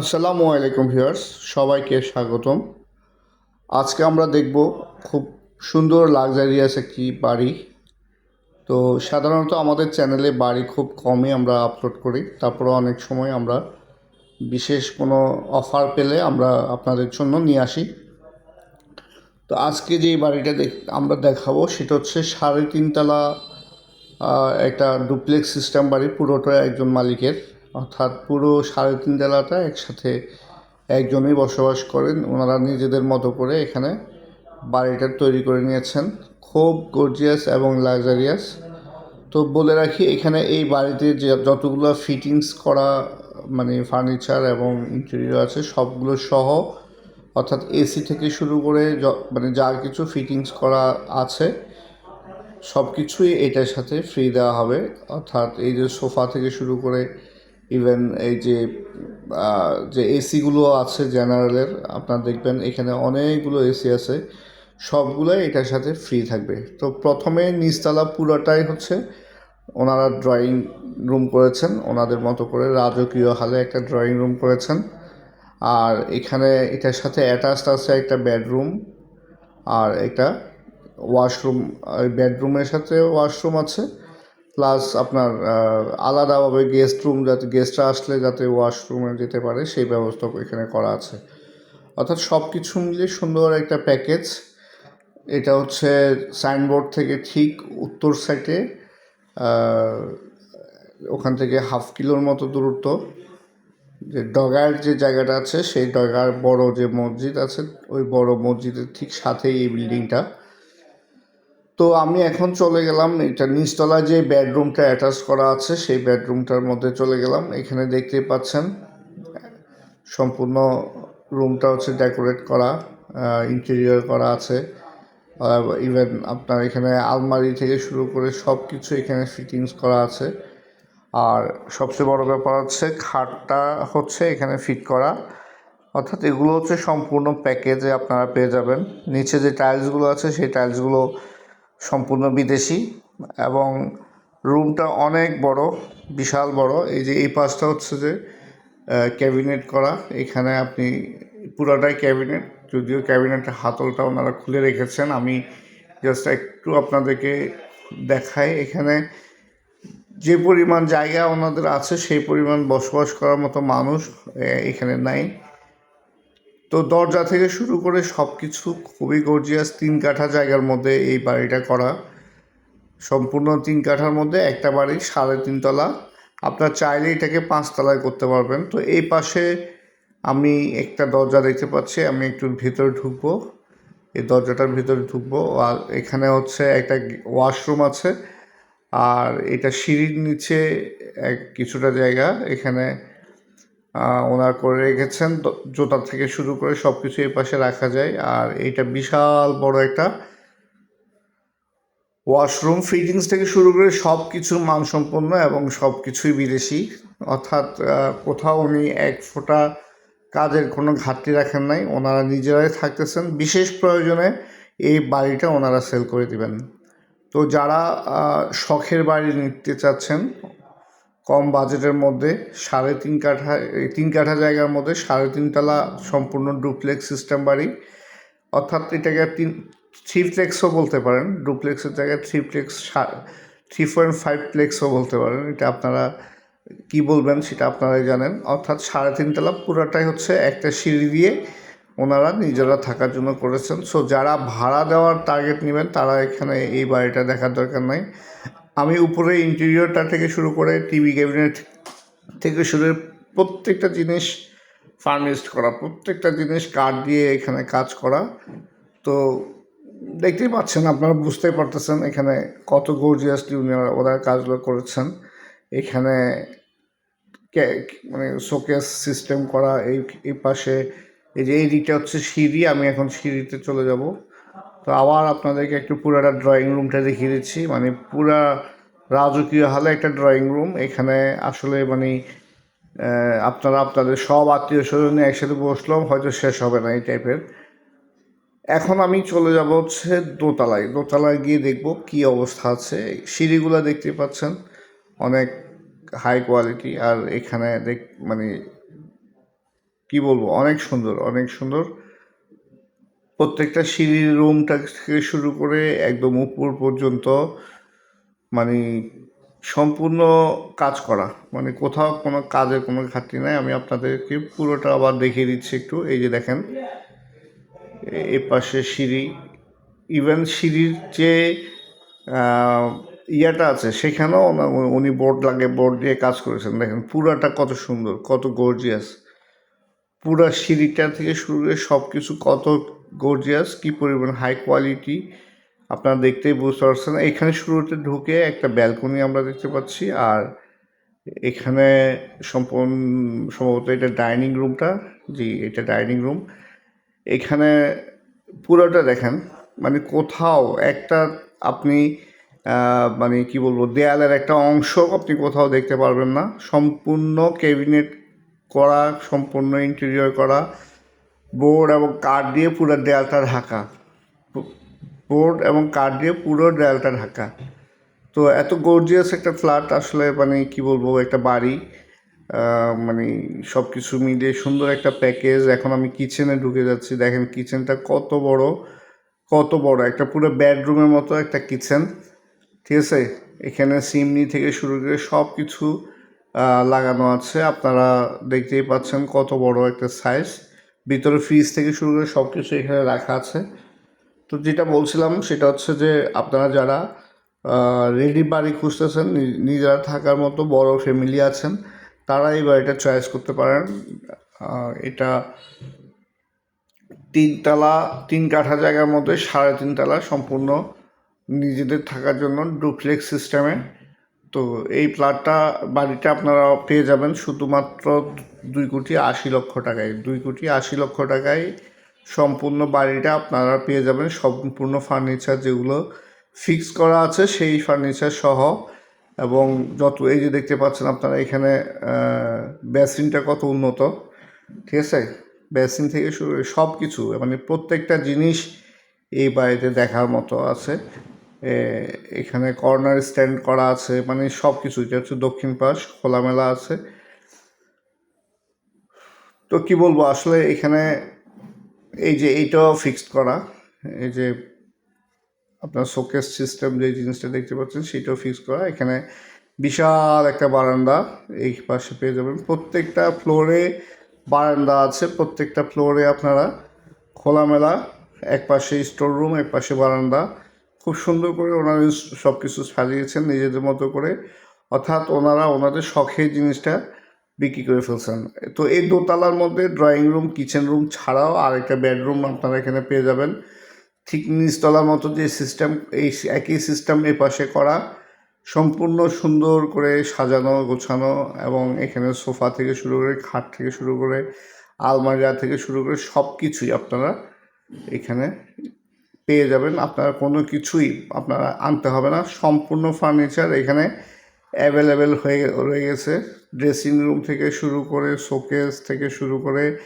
আসসালামু আলাইকুম ভিউয়ার্স, সবাইকে স্বাগতম। আজকে আমরা দেখব খুব সুন্দর লাক্সারিয়াস একটি বাড়ি। তো সাধারণত আমাদের চ্যানেলে বাড়ি খুব কমই আমরা আপলোড করি তারপরে অনেক সময় আমরা বিশেষ কোনো অফার পেলে আমরা আপনাদের জন্য নিয়ে আসি। তো আজকে যে বাড়িটা দেখ, আমরা দেখাবো সেটা হচ্ছে সাড়ে তিনতলা একটা ডুপ্লেক্স সিস্টেম বাড়ি পুরোটা একজন মালিকের। অর্থাৎ পুরো সাড়ে তিন তলাটা একসাথে একজনই বসবাস করেন। ওনারা নিজেদের মতো করে এখানে বাড়িটা তৈরি করে নিয়েছেন। খুব গর্জিয়াস এবং লাক্সারিয়াস তো বলে রাখি, এখানে এই বাড়িতে যে যতগুলো ফিটিংস করা মানে ফার্নিচার এবং ইন্টেরিয়র আছে, সবগুলো সহ, অর্থাৎ এসি থেকে শুরু করে মানে যা কিছু ফিটিংস করা আছে সব কিছুই এটার সাথে ফ্রি দেওয়া হবে। অর্থাৎ এই যে সোফা থেকে শুরু করে ইভেন এই যে যে এসিগুলো আছে জেনারেলের আপনার দেখবেন এখানে অনেকগুলো এসি আছে। সবগুলোই এটার সাথে ফ্রি থাকবে। তো প্রথমে নিচতলা পুরোটাই হচ্ছে ওনারা ড্রয়িং রুম করেছেন, ওনাদের মতো করে রাজকীয় হালে একটা ড্রয়িং রুম করেছেন। আর এখানে এটার সাথে অ্যাটাচড আছে একটা বেডরুম আর একটা ওয়াশরুম বেডরুমের সাথে ওয়াশরুম আছে। প্লাস আপনার আলাদাভাবে গেস্ট রুম যাতে গেস্টরা আসলে যাতে ওয়াশরুমে যেতে পারে, সেই ব্যবস্থা এখানে করা আছে। অর্থাৎ সব কিছু মিলিয়ে সুন্দর একটা প্যাকেজ এটা হচ্ছে সাইনবোর্ড থেকে ঠিক উত্তর সাইডে ওখান থেকে হাফ কিলোর মতো দূরত্ব। যে ডগার যে জায়গাটা আছে, সেই ডগার বড় যে মসজিদ আছে, ওই বড় মসজিদের ঠিক সাথেই এই বিল্ডিংটা তো আমি এখন চলে গেলাম এটা নিচতলায় যে বেডরুমটা অ্যাটাচ করা আছে, সেই বেডরুমটার মধ্যে চলে গেলাম। এখানে দেখতেই পাচ্ছেন, সম্পূর্ণ রুমটা হচ্ছে ডেকোরেট করা ইন্টেরিয়র করা আছে। ইভেন আপনার এখানে আলমারি থেকে শুরু করে সব কিছু এখানে ফিটিংস করা আছে। আর সবচেয়ে বড় ব্যাপার হচ্ছে খাটটা হচ্ছে এখানে ফিট করা। অর্থাৎ এগুলো হচ্ছে সম্পূর্ণ প্যাকেজে আপনারা পেয়ে যাবেন। নিচে যে টাইলসগুলো আছে, সেই টাইলসগুলো সম্পূর্ণ বিদেশি এবং রুমটা অনেক বড়, বিশাল বড়। এই যে এই পাশটা হচ্ছে যে ক্যাবিনেট করা। এখানে আপনি পুরোটাই ক্যাবিনেট, যদিও ক্যাবিনেটের হাতলটা ওনারা খুলে রেখেছেন। আমি জাস্ট একটু আপনাদেরকে দেখাই। এখানে যে পরিমাণ জায়গা ওনাদের আছে, সেই পরিমাণ বসবাস করার মতো মানুষ এখানে নাই। তো দরজা থেকে শুরু করে সব কিছু খুবই গর্জিয়াস তিন কাঠা জায়গার মধ্যে এই বাড়িটা করা। সম্পূর্ণ তিন কাঠার মধ্যে একটা বাড়ি সাড়ে তিনতলা আপনার চাইলে এটাকে পাঁচতলায় করতে পারবেন। তো এই পাশে আমি একটা দরজা দেখতে পাচ্ছি, আমি একটু ভিতরে ঢুকবো। এই দরজাটার ভিতরে ঢুকবো আর এখানে হচ্ছে একটা ওয়াশরুম আছে। আর এটা সিঁড়ির নিচে এক কিছুটা জায়গা, এখানে ওনার করে রেখেছেন জুতা থেকে শুরু করে সব কিছু এই পাশে রাখা যায়। আর এটা বিশাল বড় একটা ওয়াশরুম ফিটিংস থেকে শুরু করে সব কিছু মানসম্পন্ন এবং সব কিছুই বিদেশি। অর্থাৎ কোথাও উনি এক ফোঁটা কাজের কোনো ঘাটতি রাখেন নাই, ওনারা নিজেরাই থাকতেছেন। বিশেষ প্রয়োজনে এই বাড়িটা ওনারা সেল করে দিবেন। তো যারা শখের বাড়ি নিতে চাচ্ছেন কম বাজেটের মধ্যে সাড়ে তিন কাঠা তিন কাঠা জায়গার মধ্যে সাড়ে তিনতলা সম্পূর্ণ ডুপ্লেক্স সিস্টেম বাড়ি। অর্থাৎ এটাকে তিন থ্রি প্লেক্সও বলতে পারেন। ডুপ্লেক্সের জায়গায় three plex three point five প্লেক্সও বলতে পারেন। এটা আপনারা কি বলবেন সেটা আপনারাই জানেন। অর্থাৎ সাড়ে তিনতলা পুরোটাই হচ্ছে একটা সিঁড়ি দিয়ে ওনারা নিজেরা থাকার জন্য করেছেন। সো যারা ভাড়া দেওয়ার টার্গেট নেবেন, তারা এখানে এই বাড়িটা দেখার দরকার নাই। আমি উপরে ইন্টেরিয়রটা থেকে শুরু করে টিভি ক্যাবিনেট থেকে শুরু প্রত্যেকটা জিনিস ফার্নিশড করা, প্রত্যেকটা জিনিস কাঠ দিয়ে এখানে কাজ করা। তো দেখতেই পাচ্ছেন, আপনারা বুঝতেই পারতেছেন এখানে কত গর্জিয়াসলি উনি ওরা কাজগুলো করেছেন। এখানে মানে শোকেস সিস্টেম করা, এই এই পাশে এই যে এই দিকটা হচ্ছে সিঁড়ি, আমি এখন সিঁড়িতে চলে যাব। তো আবার আপনাদেরকে একটু পুরাটা ড্রয়িং রুমটা দেখিয়ে দিচ্ছি মানে পুরা রাজকীয় হলে একটা ড্রয়িং রুম এখানে আসলে মানে আপনারা আপনাদের সব আত্মীয় স্বজন একসাথে বসলাম, হয়তো শেষ হবে না এই টাইপের এখন আমি চলে যাব হচ্ছে দোতলায়। দোতলায় গিয়ে দেখব কি অবস্থা আছে। সিঁড়িগুলো দেখতে পাচ্ছেন, অনেক হাই কোয়ালিটি আর এখানে দেখ মানে কি বলব, অনেক সুন্দর অনেক সুন্দর। প্রত্যেকটা সিঁড়ির রুমটা থেকে শুরু করে একদম উপর পর্যন্ত মানে সম্পূর্ণ কাজ করা। মানে কোথাও কোনো কাজের কোনো ঘাটতি নাই। আমি আপনাদেরকে পুরোটা আবার দেখিয়ে দিচ্ছি একটু। এই যে দেখেন, এ- পাশে সিঁড়ি। ইভেন সিঁড়ির যে ইয়েটা আছে, সেখানেও উনি বোর্ড লাগে, বোর্ড দিয়ে কাজ করেছেন। দেখেন, পুরাটা কত সুন্দর, কত গর্জিয়াস পুরা সিঁড়িটা থেকে শুরু করে সব কিছু কত গর্জিয়াস কি পরিমাণ হাই কোয়ালিটি আপনারা দেখতেই বুঝতে পারছেন। এখানে শুরুতে ঢুকে একটা ব্যালকনি আমরা দেখতে পাচ্ছি, আর এখানে সম্পূর্ণ সম্ভবত এটা ডাইনিং রুমটা। জি, এটা ডাইনিং রুম। এখানে পুরোটা দেখেন মানে কোথাও একটা আপনি মানে কি বলব, দেয়ালের একটা অংশ আপনি কোথাও দেখতে পারবেন না। সম্পূর্ণ ক্যাবিনেট করা, সম্পূর্ণ ইন্টেরিয়র করা, বোর্ড এবং কাঠ দিয়ে পুরো দেয়ালটা ঢাকা। বোর্ড এবং কাঠ দিয়ে পুরো দেয়ালটা ঢাকা। তো এত গর্জিয়াস একটা ফ্ল্যাট আসলে মানে কি বলব, একটা বাড়ি মানে সব কিছু মিলিয়ে সুন্দর একটা প্যাকেজ এখন আমি কিচেনে ঢুকে যাচ্ছি। দেখেন কিচেনটা কত বড় কত বড়। একটা পুরো বেডরুমের মতো একটা কিচেন ঠিক আছে? এখানে সিমনি থেকে শুরু করে সব কিছু লাগানো আছে। আপনারা দেখতেই পাচ্ছেন কত বড় একটা সাইজ ভিতরে ফ্রিজ থেকে শুরু করে সব কিছু এখানে রাখা আছে। তো যেটা বলছিলাম সেটা হচ্ছে যে আপনারা যারা রেডি বাড়ি খুঁজতেছেন নিজেরা থাকার মতো বড় ফ্যামিলি আছেন, তারা এই বাড়িটা চয়েস করতে পারেন। এটা তিনতলা তিন কাঠা জায়গার মধ্যে সাড়ে তিনতলা সম্পূর্ণ নিজেদের থাকার জন্য ডুপ্লেক্স সিস্টেমে তো এই প্লাটটা বাড়িটা আপনারা পেয়ে যাবেন শুধুমাত্র দুই কোটি আশি লক্ষ টাকায়। দুই কোটি আশি লক্ষ টাকায় সম্পূর্ণ বাড়িটা আপনারা পেয়ে যাবেন। সম্পূর্ণ ফার্নিচার যেগুলো ফিক্স করা আছে, সেই ফার্নিচার সহ। এবং যত, এই যে দেখতে পাচ্ছেন আপনারা এখানে বেসিনটা কত উন্নত। ঠিক আছে? বেসিন থেকে শুরু সব কিছু মানে প্রত্যেকটা জিনিস এই বাড়িতে দেখার মতো আছে। এখানে কর্নার স্ট্যান্ড করা আছে মানে সব কিছু এটা হচ্ছে দক্ষিণ পাশ, খোলামেলা আছে। তো কি বলব, আসলে এখানে এই যে এইটাও ফিক্সড করা, এই যে আপনার শোকেস সিস্টেম যে জিনিসটা দেখতে পাচ্ছেন সেটাও ফিক্স করা। এখানে বিশাল একটা বারান্দা, এই পাশে পেয়ে যাবেন। প্রত্যেকটা ফ্লোরে বারান্দা আছে, প্রত্যেকটা ফ্লোরে আপনারা খোলামেলা এক পাশে স্টোর রুম এক পাশে বারান্দা। খুব সুন্দর করে ওনারা সব কিছু সাজিয়েছেন নিজেদের মতো করে। অর্থাৎ ওনারা ওনাদের শখের জিনিসটা বিক্রি করে ফেলছেন। তো এই দোতলার মধ্যে ড্রয়িং রুম কিচেন রুম ছাড়াও আরেকটা বেডরুম আপনারা এখানে পেয়ে যাবেন। ঠিক নিচতলার মতো যে সিস্টেম এই একই সিস্টেম এ পাশে করা, সম্পূর্ণ সুন্দর করে সাজানো, গোছানো এবং এখানে সোফা থেকে শুরু করে খাট থেকে শুরু করে আলমারিয়া থেকে শুরু করে সব কিছুই আপনারা এখানে পেয়ে যাবেন। আপনারা কোনো কিছুই আপনারা আনতে হবে না। সম্পূর্ণ ফার্নিচার এখানে অ্যাভেলেবেল হয়ে, রয়ে গেছে। ড্রেসিং রুম থেকে শুরু করে শোকেস থেকে শুরু করে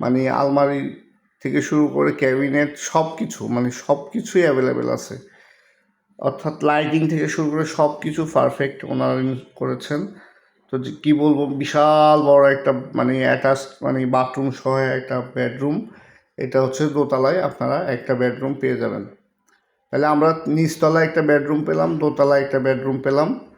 মানে আলমারি থেকে শুরু করে ক্যাবিনেট সব কিছু মানে সব কিছুই অ্যাভেলেবেল আছে। অর্থাৎ লাইটিং থেকে শুরু করে সব কিছু পারফেক্ট ওনারা করেছেন। তো কী বলব, বিশাল বড় একটা মানে অ্যাটাচ মানে বাথরুম সহ একটা বেডরুম। এটা হচ্ছে দোতলায় আপনারা একটা বেডরুম পেয়ে যাবেন। তাহলে আমরা নিচতলায় একটা বেডরুম পেলাম, দোতলায় একটা বেডরুম পেলাম।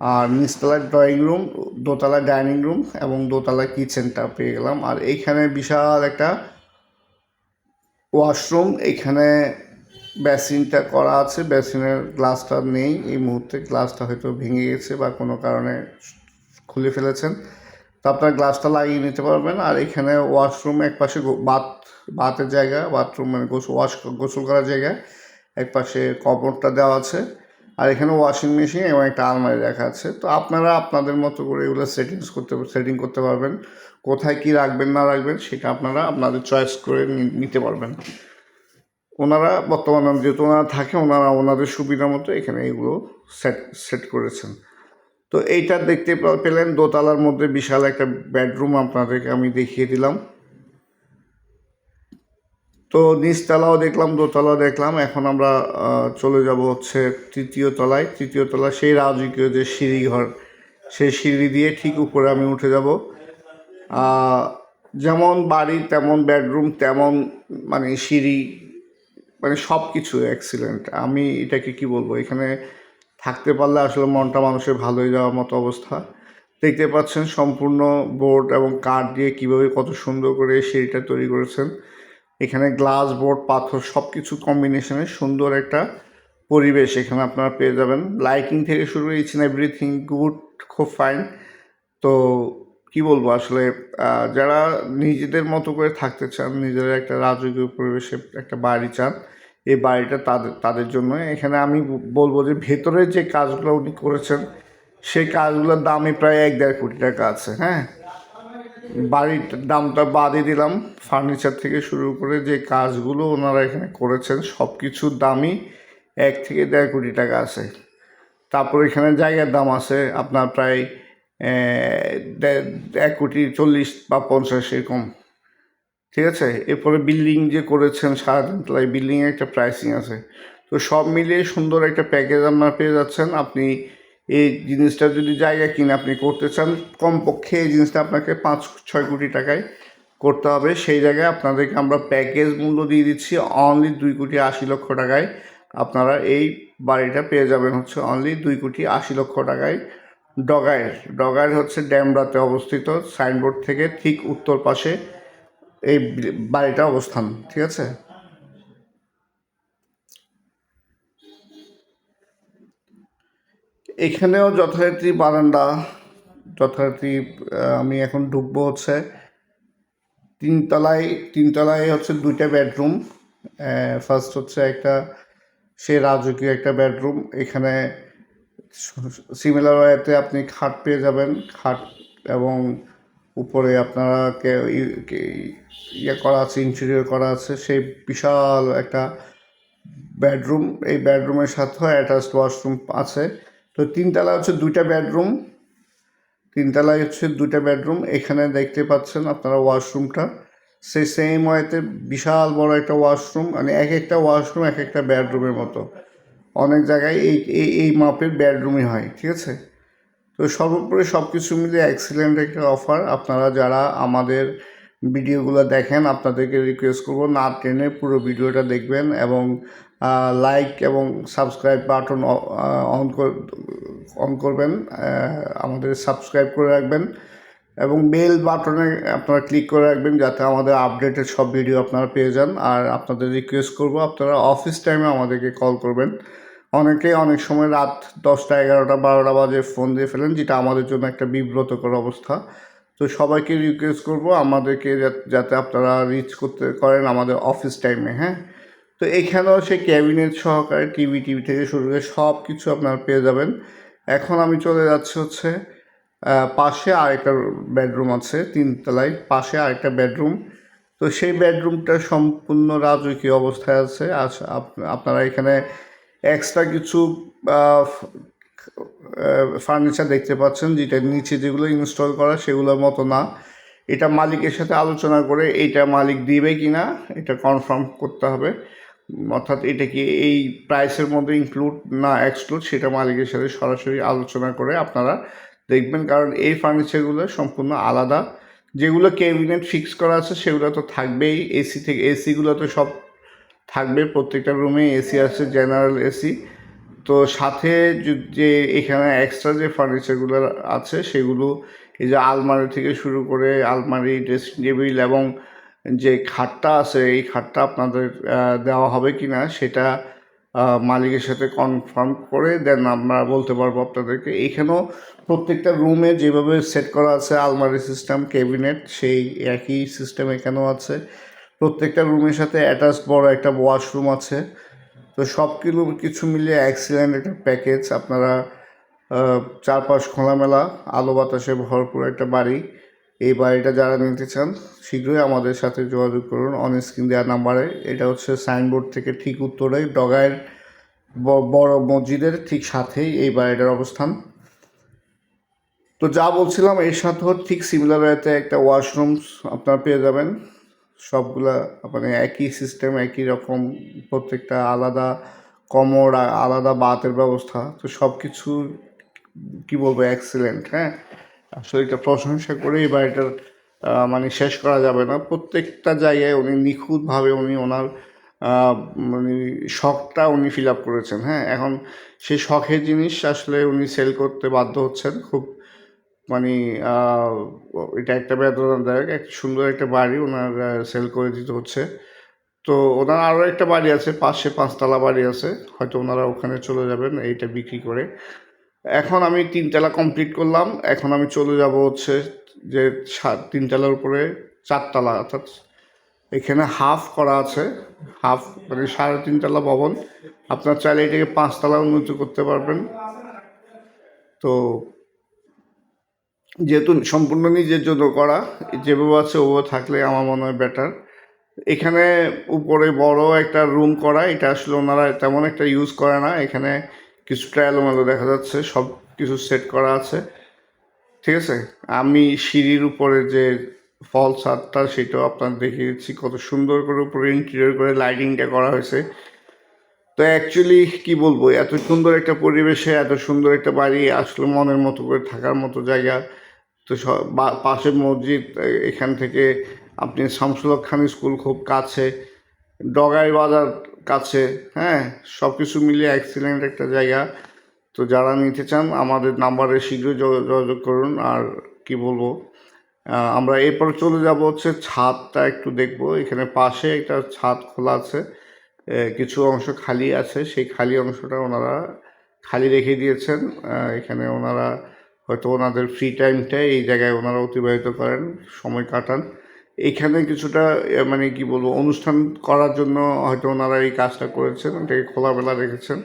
আর নিচতলায় ড্রয়িং রুম দোতলা ডাইনিং রুম এবং দোতলায় কিচেনটা পেয়ে গেলাম। আর এইখানে বিশাল একটা ওয়াশরুম এখানে বেসিনটা করা আছে। বেসিনের গ্লাসটা নেই। এই মুহূর্তে গ্লাসটা হয়তো ভেঙে গেছে বা কোনো কারণে খুলে ফেলেছেন। তো আপনার গ্লাসটা লাগিয়ে নিতে পারবেন। আর এখানে ওয়াশরুম এক পাশে গো- বাথ বাথের জায়গা। বাথরুম মানে গোসল ওয়াশ গোসল করার জায়গা। এক পাশে কবরটা দেওয়া আছে। আর এখানে ওয়াশিং মেশিন এবং একটা আলমারি রাখা আছে। তো আপনারা আপনাদের মতো করে এগুলো সেটিংস করতে সেটিং করতে পারবেন। কোথায় কি রাখবেন, না রাখবেন, সেটা আপনারা আপনাদের চয়েস করে নিতে পারবেন। ওনারা বর্তমানে যেহেতু ওনারা থাকে, ওনারা ওনাদের সুবিধা মতো এখানে এগুলো সেট সেট করেছেন। তো এইটা দেখতে পেলেন, দোতলার মধ্যে বিশাল একটা বেডরুম আপনাদেরকে আমি দেখিয়ে দিলাম। তো নিচতলাও দেখলাম দোতলাও দেখলাম। এখন আমরা চলে যাব হচ্ছে তৃতীয় তলায়। তৃতীয় তলা সেই রাজকীয় যে সিঁড়িঘর, সেই সিঁড়ি দিয়ে ঠিক উপরে আমি উঠে যাব। যেমন বাড়ি, তেমন বেডরুম, তেমন মানে সিঁড়ি মানে সব কিছু অ্যাক্সিডেন্ট আমি এটাকে কি বলব, এখানে থাকতে পারলে আসলে মনটা মানুষের ভালো হয়ে যাওয়ার মতো অবস্থা। দেখতে পাচ্ছেন সম্পূর্ণ বোর্ড এবং কাঠ দিয়ে কীভাবে কত সুন্দর করে সিঁড়িটা তৈরি করেছেন। এখানে গ্লাস বোর্ড পাথর সব কিছু কম্বিনেশনে সুন্দর একটা পরিবেশ এখানে আপনারা পেয়ে যাবেন। লাইটিং থেকে শুরু করে ইচ এভরিথিং গুড খুব ফাইন তো কি বলব আসলে যারা নিজেদের মতো করে থাকতে চান নিজেদের একটা রাজকীয় পরিবেশে একটা বাড়ি চান, এই বাড়িটা তাদের তাদের জন্য। এখানে আমি বলব যে ভেতরে যে কাজগুলো উনি করেছেন, সেই কাজগুলোর দামই প্রায় এক দেড় কোটি টাকা আছে হ্যাঁ? বাড়ির দামটা বাদই দিলাম। ফার্নিচার থেকে শুরু করে যে কাজগুলো ওনারা এখানে করেছেন সব কিছুর দামই এক থেকে দেড় কোটি টাকা আছে। তারপর এখানে জায়গার দাম আছে আপনার প্রায় এক কোটি চল্লিশ বা পঞ্চাশ এরকম। ঠিক আছে? এরপরে বিল্ডিং যে করেছেন সারাদিন তলায় বিল্ডিংয়ের একটা প্রাইসিং আছে। তো সব মিলিয়ে সুন্দর একটা প্যাকেজ আপনারা পেয়ে যাচ্ছেন। আপনি এই জিনিসটা যদি জায়গা কিনে আপনি করতে চান, কমপক্ষে এই জিনিসটা আপনাকে পাঁচ, ছয় কোটি টাকায় করতে হবে। সেই জায়গায় আপনাদেরকে আমরা প্যাকেজ মূল্য দিয়ে দিচ্ছি অনলি দুই কোটি আশি লক্ষ টাকায় আপনারা এই বাড়িটা পেয়ে যাবেন হচ্ছে অনলি দুই কোটি আশি লক্ষ টাকায় ডগায়ের ডগায়ের হচ্ছে ড্যামরাতে অবস্থিত, সাইনবোর্ড থেকে ঠিক উত্তর পাশে এই বাড়িটা অবস্থান, ঠিক আছে? এখানেও যথারীতি বারান্দা, যথারীতি আমি এখন ঢুকবো হচ্ছে তিনতলায় তিনতলায় হচ্ছে দুইটা বেডরুম ফার্স্ট হচ্ছে একটা সে রাজকীয় একটা বেডরুম, এখানে সিমিলার ওয়েতে আপনি খাট পেয়ে যাবেন, খাট এবং উপরে আপনারা ইয়ে করা আছে ইন্টেরিয়র করা আছে, সেই বিশাল একটা বেডরুম, এই বেডরুমের সাথেও অ্যাটাচড ওয়াশরুম আছে। তো তিনতলা হচ্ছে দুইটা বেডরুম, তিনতলায় হচ্ছে দুইটা বেডরুম। এখানে দেখতে পাচ্ছেন আপনারা ওয়াশরুমটা। সেই সেম ওয়েতে বিশাল বড় একটা ওয়াশরুম মানে এক একটা ওয়াশরুম, এক একটা বেডরুমের মতো। অনেক জায়গায় এই এই মাপের বেডরুমই হয়, ঠিক আছে? তো সর্বোপরি সব কিছু মিলে এক্সিলেন্ট একটা অফার আপনারা যারা আমাদের ভিডিওগুলো দেখেন, আপনাদেরকে রিকোয়েস্ট করব, না টেনে পুরো ভিডিওটা দেখবেন এবং লাইক এবং সাবস্ক্রাইব বাটন অন অন করবেন আমাদের সাবস্ক্রাইব করে রাখবেন এবং বেল বাটনে আপনারা ক্লিক করে রাখবেন যাতে আমাদের আপডেটেড সব ভিডিও আপনারা পেয়ে যান। আর আপনাদের রিকোয়েস্ট করব, আপনারা অফিস টাইমে আমাদেরকে কল করবেন। অনেকে অনেক সময় রাত দশটা, এগারোটা, বারোটা বাজে ফোন দিয়ে ফেলেন, যেটা আমাদের জন্য একটা বিব্রতকর অবস্থা। তো সবাইকে রিকোয়েস্ট করব, আমাদেরকে যাতে আপনারা রিচ করতে করেন আমাদের অফিস টাইমে হ্যাঁ? তো এখানেও সেই ক্যাবিনেট সহকারে টিভি টিভি থেকে শুরু করে সব কিছু আপনারা পেয়ে যাবেন। এখন আমি চলে যাচ্ছি হচ্ছে পাশে আরেকটা বেডরুম আছে, তিনতলায়। পাশে আরেকটা বেডরুম। তো সেই বেডরুমটা সম্পূর্ণ রাজকীয় অবস্থায় আছে। আপনারা এখানে এক্সট্রা কিছু ফার্নিচার দেখতে পাচ্ছেন, যেটা নিচে যেগুলো ইনস্টল করা সেগুলোর মতো না। এটা মালিকের সাথে আলোচনা করে এইটা মালিক দিবে কি না এটা কনফার্ম করতে হবে। অর্থাৎ এটা কি এই প্রাইসের মধ্যে ইনক্লুড না এক্সক্লুড সেটা মালিকের সাথে সরাসরি আলোচনা করে আপনারা দেখবেন। কারণ এই ফার্নিচারগুলো সম্পূর্ণ আলাদা। যেগুলো ক্যাবিনেট ফিক্স করা আছে সেগুলো তো থাকবেই। এসি থেকে এসিগুলো তো সব থাকবে। প্রত্যেকটা রুমে এসি আছে জেনারেল এসি তো সাথে যে এখানে এক্সট্রা যে ফার্নিচারগুলো আছে সেগুলো এই যে আলমারি থেকে শুরু করে আলমারি ড্রেসিং টেবিল এবং যে খাটটা আছে, এই খাটটা আপনাদের দেওয়া হবে কি না সেটা মালিকের সাথে কনফার্ম করে দেন, আমরা বলতে পারব আপনাদেরকে। এখানেও প্রত্যেকটা রুমে যেভাবে সেট করা আছে, আলমারি সিস্টেম ক্যাবিনেট সেই একই সিস্টেম এখানেও আছে। প্রত্যেকটা রুমের সাথে অ্যাটাচ বড় একটা ওয়াশরুম আছে। তো সব কিছু কিছু মিলিয়ে এক্সিলেন্ট একটা প্যাকেজ আপনারা চারপাশ খোলামেলা, আলো বাতাসে ভরপুর একটা বাড়ি। এই বাড়িটা যারা নিতে চান, শীঘ্রই আমাদের সাথে যোগাযোগ করুন অন স্ক্রিন দেওয়ার নাম্বারে। এটা হচ্ছে সাইনবোর্ড থেকে ঠিক উত্তরে ডগায়ের বড় মসজিদের ঠিক সাথেই এই বাড়িটার অবস্থান। তো যা বলছিলাম, এর সাথেও ঠিক সিমিলার ওয়েতে একটা ওয়াশরুম আপনারা পেয়ে যাবেন। সবগুলা মানে একই সিস্টেম একই রকম, প্রত্যেকটা আলাদা কমর আলাদা বাতের ব্যবস্থা। তো সব কিছু কী বলব এক্সেলেন্ট হ্যাঁ? আসলে এটা প্রশংসা করে বাড়িটার আহ, মানে শেষ করা যাবে না। প্রত্যেকটা জায়গায় উনি নিখুঁতভাবে উনি ওনার মানে শখটা উনি ফিল আপ করেছেন হ্যাঁ। এখন সেই শখের জিনিস আসলে উনি সেল করতে বাধ্য হচ্ছেন। খুব মানে এটা একটা বেদনাদায়ক একটা সুন্দর একটা বাড়ি ওনার সেল করে দিতে হচ্ছে। তো ওনার আরও একটা বাড়ি আছে পাশে পাঁচতলা বাড়ি আছে। হয়তো ওনারা ওখানে চলে যাবেন এইটা বিক্রি করে। এখন আমি তিনতলা কমপ্লিট করলাম। এখন আমি চলে যাব হচ্ছে যে তিনতলার উপরে চারতলা অর্থাৎ এখানে হাফ করা আছে। হাফ মানে সাড়ে তিনতলা ভবন। আপনার চাইলে এটাকে পাঁচতলা উন্নতি করতে পারবেন। তো যেহেতু সম্পূর্ণ নিজের জন্য করা, যেভাবে আছে ওভাবে থাকলে আমার মনে হয় বেটার এখানে উপরে বড় একটা রুম করা, এটা আসলে ওনারা তেমন একটা ইউজ করে না। এখানে কিছুটা এলোমেলো দেখা যাচ্ছে, সব কিছু সেট করা আছে। ঠিক আছে? আমি সিঁড়ির উপরে যে ফল ছাদটা সেটাও আপনার দেখিয়ে দিচ্ছি। কত সুন্দর করে উপরে ইন্টেরিয়র করে লাইটিংটা করা হয়েছে। তো অ্যাকচুয়ালি কি বলব? এত সুন্দর একটা পরিবেশে, এত সুন্দর একটা বাড়ি, আসলে মনের মতো করে থাকার মতো জায়গা। তো স- বা- পাশে মসজিদ এখান থেকে আপনি শামসুল খান স্কুল খুব কাছে। ডগাই বাজার কাছে হ্যাঁ সব কিছু মিলিয়ে এক্সিলেন্ট একটা জায়গা। তো যারা নিতে চান, আমাদের নাম্বারে শীঘ্রই যোগ- যোগাযোগ করুন। আর কি বলব আমরা এরপর চলে যাব হচ্ছে ছাদটা একটু দেখব। এখানে পাশে একটা ছাদ খোলা আছে। কিছু অংশ খালি আছে। সেই খালি অংশটা ওনারা খালি রেখে দিয়েছেন। এখানে ওনারা হয়তো ওনাদের ফ্রি টাইমটা এই জায়গায় ওনারা অতিবাহিত করেন, সময় কাটান। এখানে কিছুটা মানে কি বলব, অনুষ্ঠান করার জন্য হয়তো ওনারা এই কাজটা করেছেন এটাকে খোলামেলা রেখেছেন।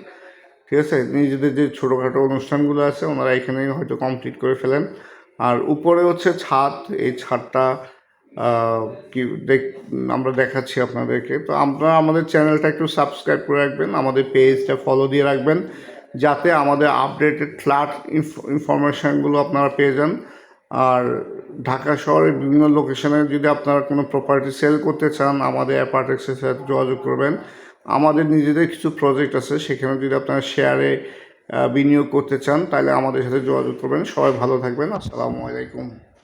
ঠিক আছে? নিজেদের যে ছোটোখাটো অনুষ্ঠানগুলো আছে, ওনারা এখানেই হয়তো কমপ্লিট করে ফেলেন। আর উপরে হচ্ছে ছাদ, এই ছাদটা কি দেখ, আমরা দেখাচ্ছি আপনাদেরকে। তো আপনারা আমাদের চ্যানেলটা একটু সাবস্ক্রাইব করে রাখবেন, আমাদের পেজটা ফলো দিয়ে রাখবেন, যাতে আমাদের আপডেটেড ফ্ল্যাট ইনফরমেশানগুলো আপনারা পেয়ে যান। আর ঢাকা শহরের বিভিন্ন লোকেশনে যদি আপনারা কোনো প্রপার্টি সেল করতে চান, আমাদের অ্যাপার্টেক্সের সাথে যোগাযোগ করবেন। আমাদের নিজেদের কিছু প্রজেক্ট আছে, সেখানে যদি আপনারা শেয়ারে বিনিয়োগ করতে চান, তাহলে আমাদের সাথে যোগাযোগ করবেন। সবাই ভালো থাকবেন। আসসালামু আলাইকুম।